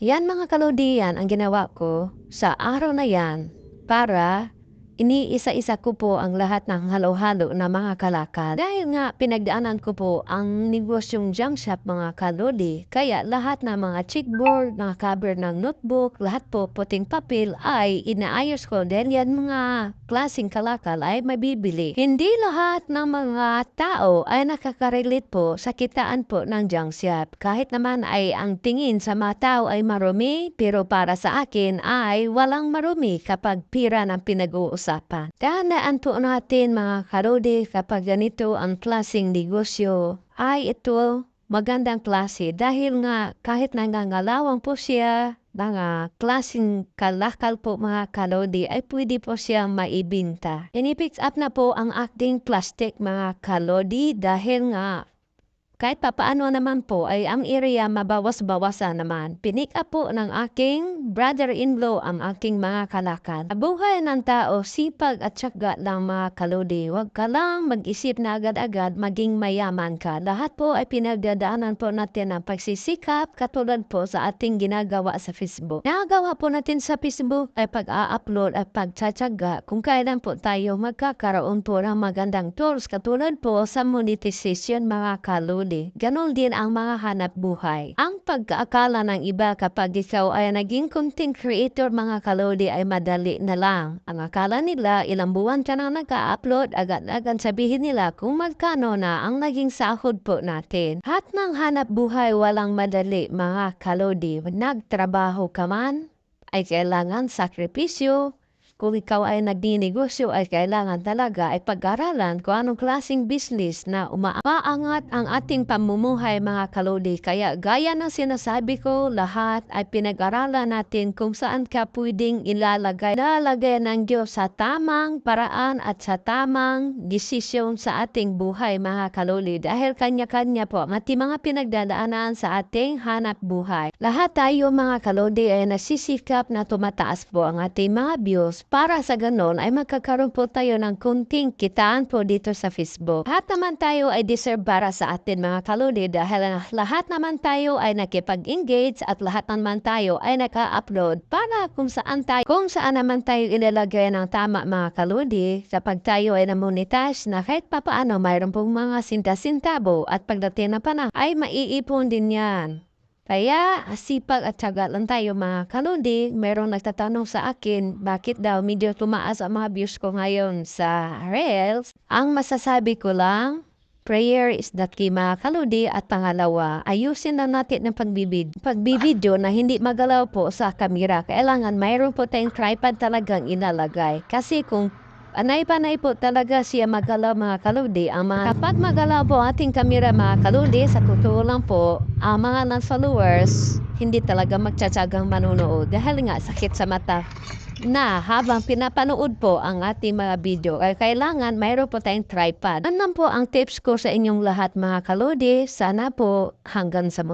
Yan mga kalodian ang ginawa ko sa araw na yan para iniisa-isa ko po ang lahat ng halo-halo na mga kalakal. Dahil nga pinagdaanan ko po ang negosyong junk shop mga kalodi, kaya lahat ng mga checkboard, mga cover ng notebook, lahat po puting papel ay inaayos ko dahil yan mga klaseng kalakal ay mabibili. Hindi lahat ng mga tao ay nakaka-relate po sa kitaan po ng junk shop. Kahit naman ay ang tingin sa mga tao ay marumi, pero para sa akin ay walang marumi kapag pira ng pinag-uusapan. Tandaan po natin mga karodi kapag ganito ang klaseng negosyo. Ay ito magandang klase. Dahil nga kahit nangangalawang po siya mga klaseng kalakal po mga kalodi ay pwede po siya maibinta. Ini-pick up na po ang acting plastic mga kalodi dahil nga kahit papaano naman po ay ang area mabawas-bawasan naman. Pinik up po ng aking brother-in-law ang aking mga kalakal. Buhay ng tao, sipag at tsaga lang mga kalodi. Huwag ka lang mag-isip na agad-agad maging mayaman ka. Lahat po ay pinagdadaanan po natin ng pagsisikap katulad po sa ating ginagawa sa Facebook. Nagawa po natin sa Facebook ay pag-a-upload at pagtsatsaga kung kailan po tayo magkakaroon po ng magandang tools katulad po sa monetization mga kalodi huli. Ganon din ang mga hanap buhay. Ang pagkaakala ng iba kapag ikaw ay naging content creator mga kalodi ay madali na lang. Ang akala nila ilang buwan ka nang nag-upload agad-agad sabihin nila kung magkano na ang naging sahod po natin. Hat ng hanap buhay walang madali mga kalodi. Nagtrabaho ka man ay kailangan sakripisyo, kung ikaw ay nagninegosyo ay kailangan talaga ay pag-aralan kung anong klaseng business na umaangat ang ating pamumuhay mga kalodi. Kaya gaya ng sinasabi ko, lahat ay pinag-aralan natin kung saan ka pwedeng ilalagay. Lalagay ng Diyos sa tamang paraan at sa tamang desisyon sa ating buhay mga kalodi. Dahil kanya-kanya po ating mga pinagdadaanan sa ating hanap buhay. Lahat tayo mga kalodi ay nasisikap na tumataas po ang ating mga views para sa ganon ay magkakaroon po tayo ng kunting kitaan po dito sa Facebook. Lahat naman tayo ay deserve para sa atin mga kaludi dahil lahat naman tayo ay nakipag-engage at lahat naman tayo ay naka-upload para kung saan tayo, kung saan naman tayo ilalagay ng tama mga kaludi kapag tayo ay namonetize na kahit papaano mayroon pong mga sinta-sintabo at pagdating na panahon ay maiipon din yan. Kaya sipag at tiyaga lang tayo mga kalundi. Merong nagtatanong sa akin bakit daw medyo tumaas ang mga views ko ngayon sa Reels. Ang masasabi ko lang, prayer is the key mga kaludi at pangalawa, ayusin na natin ng pagbibid. Pagbibideo na hindi magalaw po sa kamera. Kailangan mayroon po tayong tripod talagang inalagay. Kasi kung Anay-panay po talaga siya magalaw mga kaludi. Ang mga, kapag magalaw po ating kamera mga kaludi, sa totoo lang po, ang mga non-followers, hindi talaga magtsatsagang manunood dahil nga sakit sa mata na habang pinapanood po ang ating mga video ay kailangan mayroon po tayong tripod. Ano po ang tips ko sa inyong lahat mga kalodi? Sana po hanggang sa muli.